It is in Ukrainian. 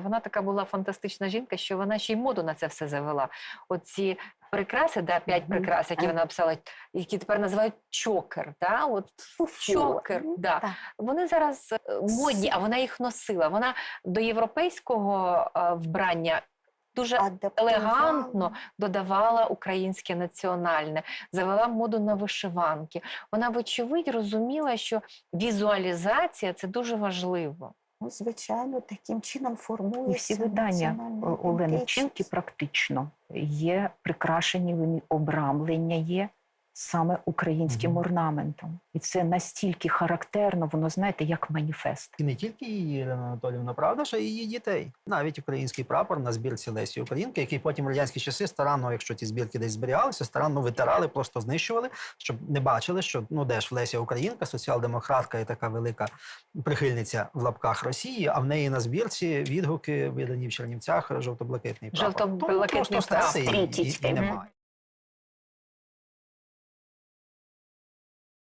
Вона така була фантастична жінка, що вона ще й моду на це все завела. Оці прикраси, да, п'ять прикрас, які вона написала, які тепер називають чокер. Да? От чокер. Да. Вони зараз е, модні, а вона їх носила. Вона до європейського е, вбрання дуже елегантно додавала українське національне, завела моду на вишиванки. Вона, вочевидь, розуміла, що візуалізація це дуже важливо. Ну, звичайно, таким чином формується І всі видання Олени Чілки. Практично є прикрашені вони обрамлення є саме українським Мгм. орнаментом. І це настільки характерно, воно знаєте, як маніфест. І не тільки її Ірина Анатолівна, правда, що і її дітей. Навіть український прапор на збірці Лесі Українки, який потім в радянські часи старанно, якщо ті збірки десь зберігалися, старанно витирали, просто знищували, щоб не бачили, що ну де ж Леся Українка, соціал-демократка і така велика прихильниця в лапках Росії, а в неї на збірці відгуки видані в Чернівцях жовто-блакитний прапор. Жовто-блакитний Тому просто прапор. стаси і- і- і немає.